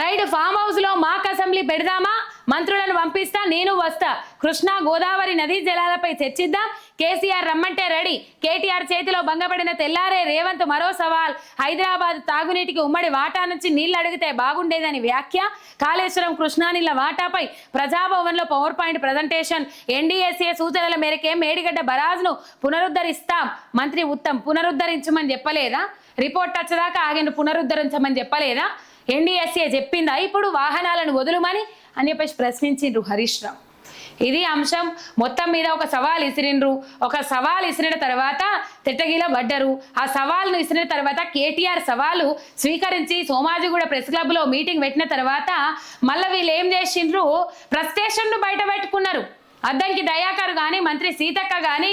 Right form హౌస్లో మాక్ assembly పెడదామా? మంత్రులను పంపిస్తా నేను వస్తా. కృష్ణా గోదావరి నదీ జలాలపై చర్చిద్దాం. కేసీఆర్ రమ్మంటే రెడీ. కేటీఆర్ చేతిలో భంగపడిన తెల్లారే రేవంత్ మరో సవాల్. హైదరాబాద్ తాగునీటికి ఉమ్మడి వాటా నుంచి నీళ్ళు అడిగితే బాగుండేదని వ్యాఖ్య. కాళేశ్వరం కృష్ణా నీళ్ళ వాటాపై ప్రజాభవన్లో పవర్ పాయింట్ ప్రజెంటేషన్. ఎన్డీఎస్ఏ సూచనల మేరకే మేడిగడ్డ బరాజ్ను పునరుద్ధరిస్తాం. మంత్రి ఉత్తమ్ పునరుద్ధరించమని చెప్పలేదా? రిపోర్ట్ వచ్చేదాకా ఆగిన పునరుద్ధరించమని చెప్పలేదా? ఎన్డీఎస్ఏ చెప్పిందా? ఇప్పుడు వాహనాలను వదులుమని అని చెప్పేసి ప్రశ్నించిండ్రు హరీష్ రావు. ఇది అంశం. మొత్తం మీద ఒక సవాల్ ఇసిరిండ్రు. ఒక సవాల్ ఇసిరిన తర్వాత తిట్టగిల పడ్డరు. ఆ సవాల్ను ఇసిరిన తర్వాత కేటీఆర్ సవాలు స్వీకరించి సోమాజిగూడ ప్రెస్ క్లబ్లో మీటింగ్ పెట్టిన తర్వాత మళ్ళీ వీళ్ళు ఏం చేసిండ్రు? ప్రస్టేషన్ను బయట పెట్టుకున్నారు. అద్దంకి దయాకర్ కానీ మంత్రి సీతక్క కానీ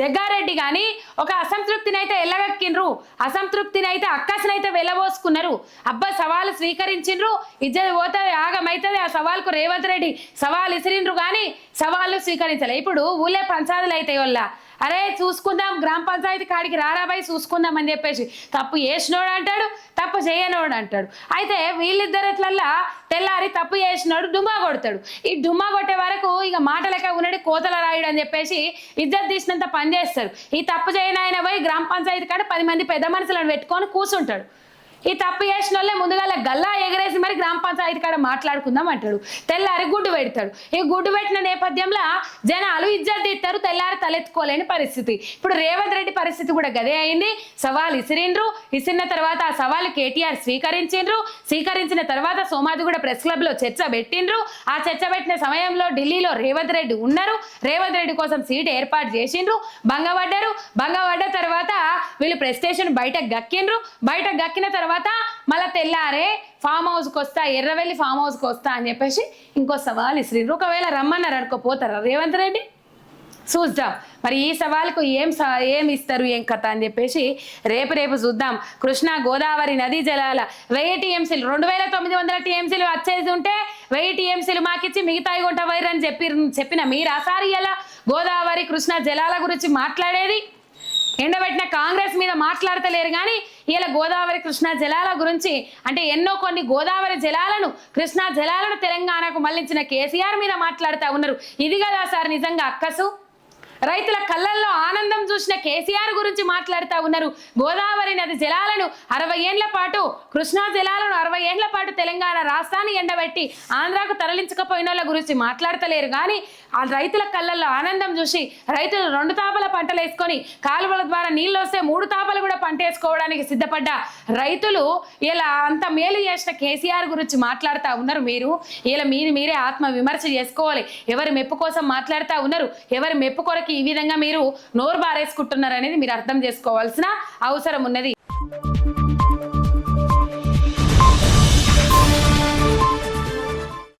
జగ్గారెడ్డి కానీ ఒక అసంతృప్తిని అయితే ఎల్లగక్కిండ్రు. అసంతృప్తిని అయితే అక్కసినైతే వెళ్ళబోసుకున్నారు. అబ్బా సవాలు స్వీకరించిండ్రు. ఇజ్జది పోతుంది ఆగమైతుంది ఆ సవాల్కు రేవంత్ రెడ్డి. సవాల్ ఇసిరిండ్రు కానీ సవాళ్ళు స్వీకరించలే. ఇప్పుడు ఊళ్ళే పంచాదులు అయితే వల్ల. అరే చూసుకుందాం గ్రామ పంచాయతీ కాడికి రారాబాయి చూసుకుందాం అని చెప్పేసి. తప్పు చేసినోడు అంటాడు తప్పు చేయనోడు అంటాడు. అయితే వీళ్ళిద్దరిట్లల్లా తెల్లారి తప్పు చేసినోడు డుమ్మా కొడతాడు. ఈ డుమ్మా కొట్టే వరకు ఇక మాట లెక్క ఉన్నాడు కోతల రాయుడు అని చెప్పేసి ఇద్దరు తీసినంత పని చేస్తాడు. ఈ తప్పు చేయని ఆయన పోయి గ్రామ పంచాయతీ కాడ పది మంది పెద్ద మనుషులను పెట్టుకొని కూర్చుంటాడు ఈ తప్పు చేసిన వాళ్ళే ముందుగా గల్లా ఎగరేసి మరి గ్రామ పంచాయతీ కాడ మాట్లాడుకుందాం అంటాడు. తెల్లారి గుడ్డు పెడతాడు. ఈ గుడ్డు పెట్టిన నేపథ్యంలో జనాలు ఇజ్జత్ ఇస్తారు తెల్లారి తలెత్తుకోలేని పరిస్థితి. ఇప్పుడు రేవంత్ రెడ్డి పరిస్థితి కూడా గదే అయింది. సవాల్ ఇసిరిండ్రు. ఇసిరిన తర్వాత ఆ సవాల్ కేటీఆర్ స్వీకరించిండ్రు. స్వీకరించిన తర్వాత సోమాజిగూడ ప్రెస్ క్లబ్లో చర్చ పెట్టిండ్రు. ఆ చర్చ పెట్టిన సమయంలో ఢిల్లీలో రేవంత్ రెడ్డి ఉన్నారు. రేవంత్ రెడ్డి కోసం సీట్ ఏర్పాటు చేసిండ్రు. భంగపడ్డారు. భంగపడ్డ తర్వాత వీళ్ళు ప్రెస్ స్టేషన్ బయట గక్కిండ్రు. బయట గక్కిన తర్వాత తర్వాత మళ్ళీ తెల్లారే ఫామ్ హౌస్కి వస్తా ఎర్రవెల్లి ఫామ్ హౌస్కి వస్తా అని చెప్పేసి ఇంకో సవాల్ ఇసిరిండ్రు ఒకవేళ రమ్మన్నారు అనుకోపోతారా? రేవంత్ రెడ్డి? చూద్దాం. మరి ఈ సవాల్కు ఏం ఏం ఇస్తారు ఏం కథ అని చెప్పేసి రేపు రేపు చూద్దాం. కృష్ణా గోదావరి నదీ జలాల వెయ్యి టీఎంసీలు రెండు వేల తొమ్మిది వందల టీఎంసీలు వచ్చేది ఉంటే వెయ్యి టీఎంసీలు మాకిచ్చి మిగతాయి కొంట వైర్ అని చెప్పి చెప్పిన మీరు? అసారి ఎలా గోదావరి కృష్ణా జలాల గురించి మాట్లాడేది? ఎండబెట్టిన కాంగ్రెస్ మీద మాట్లాడతలేరు కానీ ఇలా గోదావరి కృష్ణా జలాల గురించి అంటే ఎన్నో కొన్ని గోదావరి జలాలను కృష్ణా జలాలను తెలంగాణకు మళ్ళించిన కేసీఆర్ మీద మాట్లాడుతూ ఉన్నారు. ఇది కదా సార్ నిజంగా అక్కసు? రైతుల కళ్ళల్లో ఆనందం చూసిన కేసీఆర్ గురించి మాట్లాడుతూ ఉన్నారు. గోదావరి నది జలాలను అరవై ఏండ్ల పాటు కృష్ణా జలాలను అరవై ఏండ్ల పాటు తెలంగాణ రాష్ట్రాన్ని ఎండబెట్టి ఆంధ్రాకు తరలించకపోయిన వాళ్ళ గురించి మాట్లాడతలేరు. కానీ ఆ రైతుల కళ్ళల్లో ఆనందం చూసి రైతులు రెండు తాపల పంటలు వేసుకొని కాలువల ద్వారా నీళ్ళు వస్తే మూడు తాపలు కూడా పంట వేసుకోవడానికి సిద్ధపడ్డ రైతులు ఇలా అంత మేలు చేసిన కేసీఆర్ గురించి మాట్లాడుతూ ఉన్నారు మీరు. ఇలా మీరు మీరే ఆత్మ విమర్శ చేసుకోవాలి. ఎవరి మెప్పు కోసం మాట్లాడుతూ ఉన్నారు? ఎవరి మెప్పు కొరకు వాళ్ళకి ఈ విధంగా మీరు నోరు బారేసుకుంటున్నారనేది మీరు అర్థం చేసుకోవాల్సిన అవసరం ఉన్నది.